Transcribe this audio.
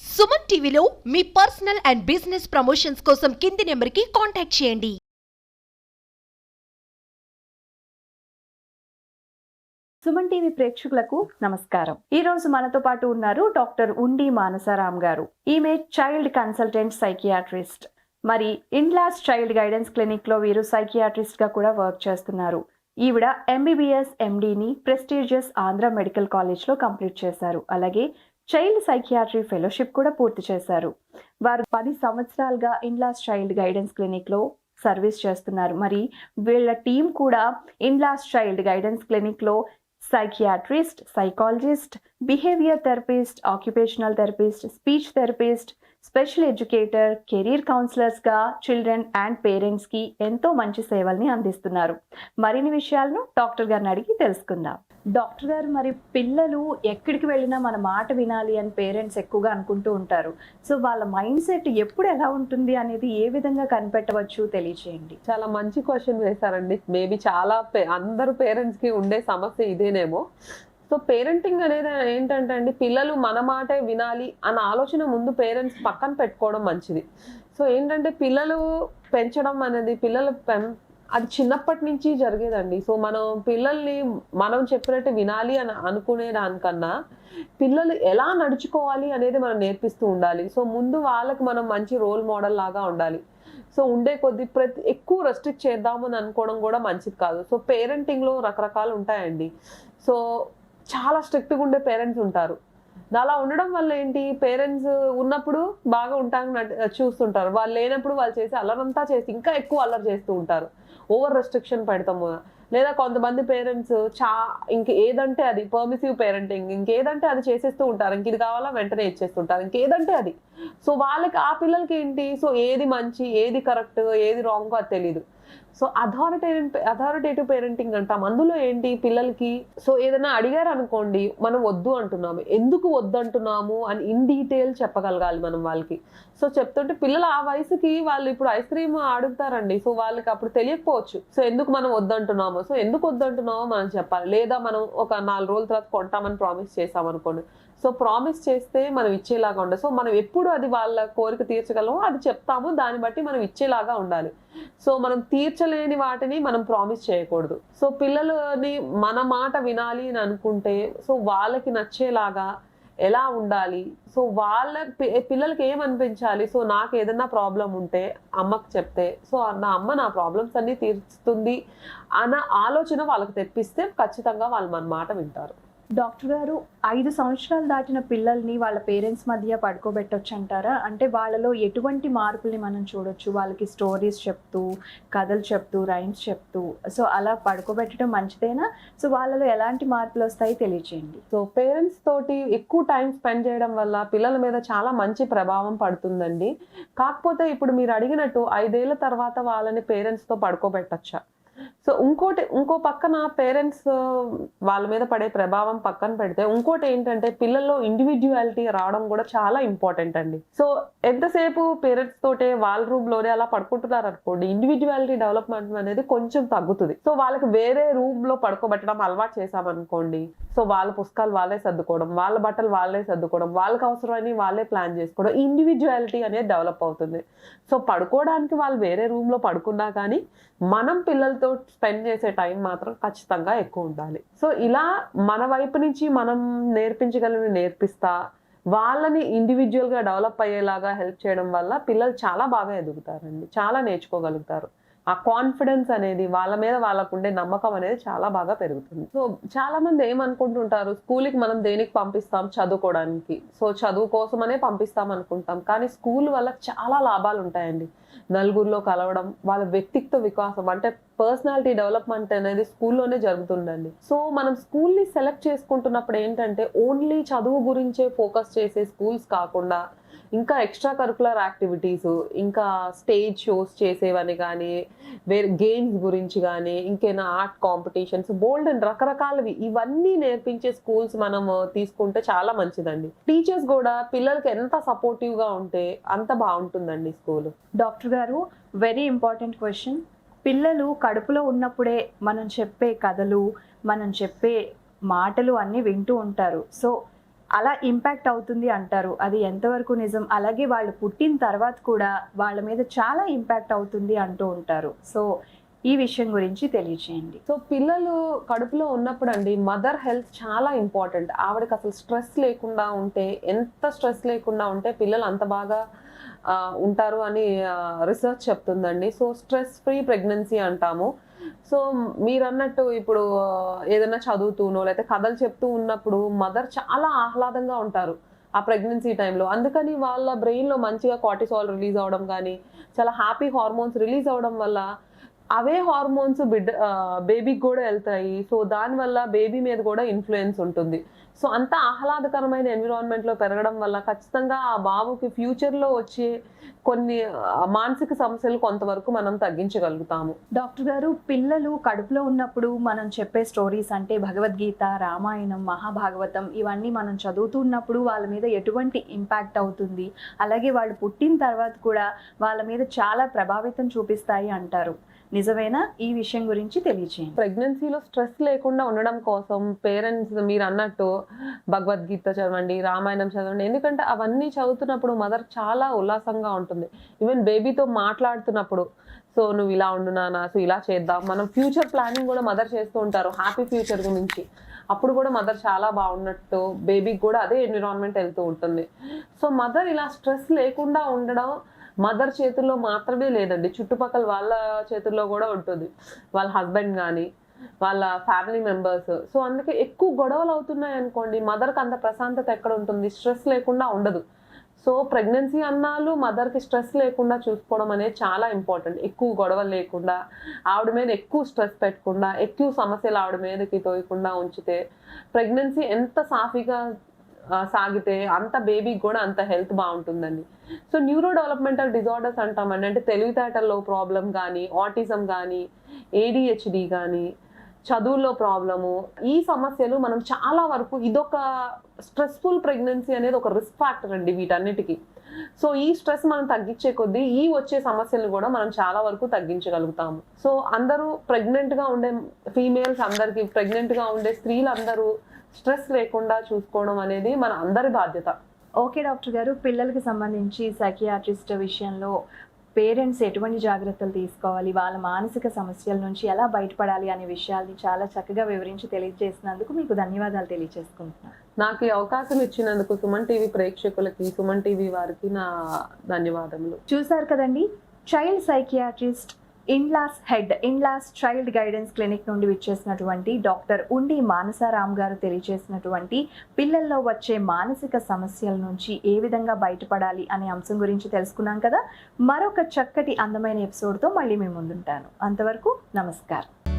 సుమన్ టీవీలో మీ personal and business promotions కోసం కింది నెంబర్కి కాంటాక్ట్ చేయండి. సుమన్ టీవీ ప్రేక్షకులకు నమస్కారం. ఈ రోజు మనతో పాటు ఉన్నారు డాక్టర్ ఉండి మానసారాం గారు. ఈమె చైల్డ్ కన్సల్టెంట్ సైకియాట్రిస్ట్. మరి ఇన్లాస్ చైల్డ్ గైడెన్స్ క్లినిక్లో వీరు సైకియాట్రిస్ట్గా కూడా వర్క్ చేస్తున్నారు. ఈవిడ ఎంబీబీఎస్ ఎండీని ప్రెస్టీజియస్ ఆంధ్ర మెడికల్ కాలేజ్లో కంప్లీట్ చేశారు. అలాగే చైల్డ్ సైకియాట్రీ ఫెలోషిప్ కూడా పూర్తి చేశారు. వారు పది సంవత్సరాలుగా ఇన్లాస్ చైల్డ్ గైడెన్స్ క్లినిక్లో సర్వీస్ చేస్తున్నారు. మరి వీళ్ళ టీం కూడా ఇన్లాస్ child guidance క్లినిక్లో psychiatrist psychologist behaviour therapist occupational therapist speech therapist special educator career కౌన్సిలర్స్గా children and పేరెంట్స్కి ఎంతో మంచి సేవల్ని అందిస్తున్నారు. మరిన్ని విషయాలను డాక్టర్ గారిని అడిగి తెలుసుకుందాం. డాక్టర్ గారు మరి పిల్లలు ఎక్కడికి వెళ్ళినా మన మాట వినాలి అని పేరెంట్స్ ఎక్కువగా అనుకుంటూ ఉంటారు. సో వాళ్ళ మైండ్ సెట్ ఎప్పుడు ఎలా ఉంటుంది అనేది ఏ విధంగా కనిపెట్టవచ్చు తెలియచేయండి. చాలా మంచి క్వశ్చన్ వేశారండి. మేబీ చాలా పే- అందరు పేరెంట్స్కి ఉండే సమస్య ఇదేనేమో. సో పేరెంటింగ్ అనేది ఏంటంటే అండి పిల్లలు మన మాటే వినాలి అన్న ఆలోచన ముందు పేరెంట్స్ పక్కన పెట్టుకోవడం మంచిది. సో ఏంటంటే పిల్లలు పెంచడం అనేది పిల్లలు పెం అది చిన్నప్పటి నుంచి జరిగేదండి. సో మనం పిల్లల్ని మనం చెప్పినట్టు వినాలి అని అనుకునే దానికన్నా పిల్లలు ఎలా నడుచుకోవాలి అనేది మనం నేర్పిస్తూ ఉండాలి. సో ముందు వాళ్ళకి మనం మంచి రోల్ మోడల్ లాగా ఉండాలి. సో ఉండే కొద్ది ప్రతి ఎక్కువ రెస్ట్రిక్ట్ చేద్దాము అని అనుకోవడం కూడా మంచిది కాదు. సో పేరెంటింగ్లో రకరకాలు ఉంటాయండి. సో చాలా స్ట్రిక్ట్గా ఉండే పేరెంట్స్ ఉంటారు. అలా ఉండడం వల్ల ఏంటి? పేరెంట్స్ ఉన్నప్పుడు బాగా ఉంటాను చూస్తుంటారు. వాళ్ళు లేనప్పుడు వాళ్ళు చేసి అల్లరంతా చేసి ఇంకా ఎక్కువ అల్లరి చేస్తూ ఉంటారు. ఓవర్ రెస్ట్రిక్షన్ పెడతాము లేదా కొంతమంది పేరెంట్స్ చా ఇంక ఏదంటే అది పర్మిసివ్ పేరెంటింగ్ ఇంకేదంటే అది చేసేస్తూ ఉంటారు. ఇంక ఇది కావాలా? వెంటనే ఇచ్చేస్తుంటారు. ఇంకేదంటే అది. సో వాళ్ళకి ఆ పిల్లలకి ఏంటి? సో ఏది మంచి ఏది కరెక్ట్ ఏది రాంగ్ అది తెలియదు సో అథారిటేరియన్ అథారిటేటివ్ పేరెంటింగ్ అంటాం. అందులో ఏంటి? పిల్లలకి సో ఏదైనా అడిగారు అనుకోండి మనం వద్దు అంటున్నాము. ఎందుకు వద్దు అంటున్నాము అని ఇన్ డీటెయిల్ చెప్పగలగాలి మనం వాళ్ళకి. సో చెప్తుంటే పిల్లలు ఆ వయసుకి వాళ్ళు ఇప్పుడు ఐస్ క్రీమ్ అడుగుతారండి. సో వాళ్ళకి అప్పుడు తెలియకపోవచ్చు. సో ఎందుకు మనం వద్దంటున్నామో సో ఎందుకు వద్దంటున్నామో మనం చెప్పాలి. లేదా మనం ఒక నాలుగు రోజుల తర్వాత కొంటామని ప్రామిస్ చేసాం అనుకోండి సో ప్రామిస్ చేస్తే మనం ఇచ్చేలాగా ఉండాలి. సో మనం ఎప్పుడు అది వాళ్ళ కోరిక తీర్చగలమో అది చెప్తాము. దాన్ని బట్టి మనం ఇచ్చేలాగా ఉండాలి. సో మనం తీర్చలేని వాటిని మనం ప్రామిస్ చేయకూడదు. సో పిల్లలని మన మాట వినాలి అని అనుకుంటే సో వాళ్ళకి నచ్చేలాగా ఎలా ఉండాలి? సో వాళ్ళ పిల్లలకి ఏమనిపించాలి సో నాకు ఏదైనా ప్రాబ్లం ఉంటే అమ్మకి చెప్తే సో నా అమ్మ నా ప్రాబ్లమ్స్ అన్నీ తీరుస్తుంది అన్న ఆలోచన వాళ్ళకి తెప్పిస్తే ఖచ్చితంగా వాళ్ళు మన మాట వింటారు. డాక్టర్ గారు ఐదు సంవత్సరాలు దాటిన పిల్లల్ని వాళ్ళ పేరెంట్స్ మధ్య పడుకోబెట్టొచ్చు అంటారా అంటే వాళ్ళలో ఎటువంటి మార్పుల్ని మనం చూడొచ్చు? వాళ్ళకి స్టోరీస్ చెప్తూ కథలు చెప్తూ రైమ్స్ చెప్తూ. సో అలా పడుకోబెట్టడం మంచిదేనా? సో వాళ్ళలో ఎలాంటి మార్పులు వస్తాయి తెలియజేయండి సో పేరెంట్స్ తోటి ఎక్కువ టైం స్పెండ్ చేయడం వల్ల పిల్లల మీద చాలా మంచి ప్రభావం పడుతుందండి. కాకపోతే ఇప్పుడు మీరు అడిగినట్టు ఐదేళ్ళ తర్వాత వాళ్ళని పేరెంట్స్తో పడుకోబెట్టచ్చా? సో ఇంకోటి ఇంకో పక్కన పేరెంట్స్ uh, వాళ్ళ మీద పడే ప్రభావం పక్కన పెడితే ఇంకోటి ఏంటంటే పిల్లల్లో ఇండివిడ్యువాలిటీ రావడం కూడా చాలా ఇంపార్టెంట్ అండి. సో ఎంతసేపు పేరెంట్స్ తోటే వాళ్ళ రూమ్లోనే అలా పడుకుంటున్నారు అనుకోండి ఇండివిడ్యువాలిటీ డెవలప్మెంట్ అనేది కొంచెం తగ్గుతుంది. సో వాళ్ళకి వేరే రూమ్లో పడుకోబెట్టడం అలవాటు చేసామనుకోండి సో వాళ్ళ పుస్తకాలు వాళ్ళే సర్దుకోవడం వాళ్ళ బట్టలు వాళ్ళే సర్దుకోవడం వాళ్ళకి అవసరమని వాళ్ళే ప్లాన్ చేసుకోవడం ఇండివిజువాలిటీ అనేది డెవలప్ అవుతుంది. సో పడుకోవడానికి వాళ్ళు వేరే రూమ్లో పడుకున్నా కానీ మనం పిల్లలతో స్పెండ్ చేసే టైం మాత్రం ఖచ్చితంగా ఎక్కువ ఉండాలి. సో ఇలా మన వైపు నుంచి మనం నేర్పించగలిగిన నేర్పిస్తా వాళ్ళని ఇండివిజువల్గా డెవలప్ అయ్యేలాగా హెల్ప్ చేయడం వల్ల పిల్లలు చాలా బాగా ఎదుగుతారండి చాలా నేర్చుకోగలుగుతారు. ఆ కాన్ఫిడెన్స్ అనేది వాళ్ళ మీద వాళ్ళకు ఉండే నమ్మకం అనేది చాలా బాగా పెరుగుతుంది. సో చాలా మంది ఏమనుకుంటుంటారు స్కూల్కి మనం దేనికి పంపిస్తాం? చదువుకోవడానికి. సో చదువు కోసమనే పంపిస్తాం అనుకుంటాం. కానీ స్కూల్ వల్ల చాలా లాభాలు ఉంటాయండి. నలుగురిలో కలవడం వాళ్ళ వ్యక్తిత్వ వికాసం అంటే పర్సనాలిటీ డెవలప్మెంట్ అనేది స్కూల్లోనే జరుగుతుందండి. సో మనం స్కూల్ని సెలెక్ట్ చేసుకుంటున్నప్పుడు ఏంటంటే ఓన్లీ చదువు గురించే ఫోకస్ చేసే స్కూల్స్ కాకుండా ఇంకా ఎక్స్ట్రా కరికులర్ యాక్టివిటీస్ ఇంకా స్టేజ్ షోస్ చేసేవని కానీ వేరే గేమ్స్ గురించి కానీ ఇంకేనా ఆర్ట్ కాంపిటీషన్స్ బోల్డ్ అండ్ రకరకాలవి ఇవన్నీ నేర్పించే స్కూల్స్ మనం తీసుకుంటే చాలా మంచిదండి. టీచర్స్ కూడా పిల్లలకి ఎంత సపోర్టివ్గా ఉంటే అంత బాగుంటుందండి స్కూల్ డాక్టర్ గారు వెరీ ఇంపార్టెంట్ క్వశ్చన్ పిల్లలు కడుపులో ఉన్నప్పుడే మనం చెప్పే కథలు మనం చెప్పే మాటలు అన్నీ వింటూ ఉంటారు. సో అలా ఇంపాక్ట్ అవుతుంది అంటారు. అది ఎంతవరకు నిజం? అలాగే వాళ్ళు పుట్టిన తర్వాత కూడా వాళ్ళ మీద చాలా ఇంపాక్ట్ అవుతుంది అంటూ ఉంటారు. సో ఈ విషయం గురించి తెలియచేయండి. సో పిల్లలు కడుపులో ఉన్నప్పుడు అండి మదర్ హెల్త్ చాలా ఇంపార్టెంట్. ఆవిడకి అసలు స్ట్రెస్ లేకుండా ఉంటే ఎంత స్ట్రెస్ లేకుండా ఉంటే పిల్లలు అంత బాగా ఉంటారు అని రీసెర్చ్ చెప్తుందండి. సో స్ట్రెస్ ఫ్రీ ప్రెగ్నెన్సీ అంటాము. సో మీరు అన్నట్టు ఇప్పుడు ఏదైనా చదువుతూనో లేకపోతే కథలు చెప్తూ ఉన్నప్పుడు మదర్ చాలా ఆహ్లాదంగా ఉంటారు ఆ ప్రెగ్నెన్సీ టైంలో. అందుకని వాళ్ళ బ్రెయిన్లో మంచిగా కార్టిసాల్ రిలీజ్ అవ్వడం కానీ చాలా హ్యాపీ హార్మోన్స్ రిలీజ్ అవ్వడం వల్ల అవే హార్మోన్స్ బిడ్డ బేబీకి కూడా వెళ్తాయి. సో దానివల్ల బేబీ మీద కూడా ఇన్ఫ్లుయెన్స్ ఉంటుంది. సో అంత ఆహ్లాదకరమైన ఎన్విరాన్మెంట్లో పెరగడం వల్ల ఖచ్చితంగా ఆ బాబుకి ఫ్యూచర్లో వచ్చే కొన్ని మానసిక సమస్యలు కొంతవరకు మనం తగ్గించగలుగుతాము. డాక్టర్ గారు పిల్లలు కడుపులో ఉన్నప్పుడు మనం చెప్పే స్టోరీస్ అంటే భగవద్గీత రామాయణం మహాభాగవతం ఇవన్నీ మనం చదువుతున్నప్పుడు వాళ్ళ మీద ఎటువంటి ఇంపాక్ట్ అవుతుంది? అలాగే వాళ్ళు పుట్టిన తర్వాత కూడా వాళ్ళ మీద చాలా ప్రభావితం చూపిస్తాయి అంటారు. నిజమేనా? ఈ విషయం గురించి తెలియచేయండి. ప్రెగ్నెన్సీలో స్ట్రెస్ లేకుండా ఉండడం కోసం పేరెంట్స్ మీరు అన్నట్టు భగవద్గీత చదవండి రామాయణం చదవండి ఎందుకంటే అవన్నీ చదువుతున్నప్పుడు మదర్ చాలా ఉల్లాసంగా ఉంటుంది. ఈవెన్ బేబీతో మాట్లాడుతున్నప్పుడు సో నువ్వు ఇలా ఉండు నాన్న సో ఇలా చేద్దాం. మనం ఫ్యూచర్ ప్లానింగ్ కూడా మదర్ చేస్తూ ఉంటారు హ్యాపీ ఫ్యూచర్ గురించి. అప్పుడు కూడా మదర్ చాలా బాగున్నట్టు బేబీకి కూడా అదే ఎన్విరాన్మెంట్ వెళ్తూ ఉంటుంది. సో మదర్ ఇలా స్ట్రెస్ లేకుండా ఉండడం మదర్ చేతుల్లో మాత్రమే లేదండి. చుట్టుపక్కల వాళ్ళ చేతుల్లో కూడా ఉంటుంది. వాళ్ళ హస్బెండ్ కానీ వాళ్ళ ఫ్యామిలీ మెంబర్స్. సో అందుకే ఎక్కువ గొడవలు అవుతున్నాయి అనుకోండి మదర్కి అంత ప్రశాంతత ఎక్కడ ఉంటుంది? స్ట్రెస్ లేకుండా ఉండదు. సో ప్రెగ్నెన్సీ అన్నాళ్ళు మదర్కి స్ట్రెస్ లేకుండా చూసుకోవడం అనేది చాలా ఇంపార్టెంట్. ఎక్కువ గొడవలు లేకుండా ఆవిడ మీద ఎక్కువ స్ట్రెస్ పెట్టకుండా ఎక్కువ సమస్యలు ఆవిడ మీదకి తోయకుండా ఉంచితే ప్రెగ్నెన్సీ ఎంత సాఫీగా సాగితే అంత బేబీకి కూడా అంత హెల్త్ బాగుంటుందండి. సో న్యూరో డెవలప్మెంటల్ డిజార్డర్స్ అంటామండి. అంటే తెలివితేటల్లో ప్రాబ్లం కానీ ఆటిజం కానీ ఏడిహెచ్డి కానీ చదువుల్లో ప్రాబ్లము ఈ సమస్యలు మనం చాలా వరకు ఇదొక స్ట్రెస్ఫుల్ ప్రెగ్నెన్సీ అనేది ఒక రిస్క్ ఫ్యాక్టర్ అండి వీటన్నిటికీ. సో ఈ స్ట్రెస్ మనం తగ్గించే కొద్దీ ఈ వచ్చే సమస్యలను కూడా మనం చాలా వరకు తగ్గించగలుగుతాము. సో అందరూ ప్రెగ్నెంట్గా ఉండే ఫీమేల్స్ అందరికీ ప్రెగ్నెంట్గా ఉండే స్త్రీలందరూ స్ట్రెస్ లేకుండా చూసుకోవడం అనేది మన అందరి బాధ్యత. ఓకే డాక్టర్ గారు పిల్లలకి సంబంధించి సైకియాట్రిస్ట్ విషయంలో పేరెంట్స్ ఎటువంటి జాగ్రత్తలు తీసుకోవాలి? వాళ్ళ మానసిక సమస్యల నుంచి ఎలా బయటపడాలి అనే విషయాల్ని చాలా చక్కగా వివరించి తెలియజేసినందుకు మీకు ధన్యవాదాలు తెలియజేసుకుంటున్నాను. నాకు ఈ అవకాశం ఇచ్చినందుకు సుమన్ టీవీ ప్రేక్షకులకి సుమన్ టీవీ వారికి నా ధన్యవాదములు. చూశారు కదండి చైల్డ్ సైకియాట్రిస్ట్ ఇన్లాస్ హెడ్ ఇన్లాస్ చైల్డ్ గైడెన్స్ క్లినిక్ నుండి విచ్చేసినటువంటి డాక్టర్ ఉండి మానసారాం గారు తెలియజేసినటువంటి పిల్లల్లో వచ్చే మానసిక సమస్యల నుంచి ఏ విధంగా బయటపడాలి అనే అంశం గురించి తెలుసుకున్నాం కదా. మరొక చక్కటి అందమైన ఎపిసోడ్తో మళ్ళీ మేము ముందుంటాను. అంతవరకు నమస్కారం.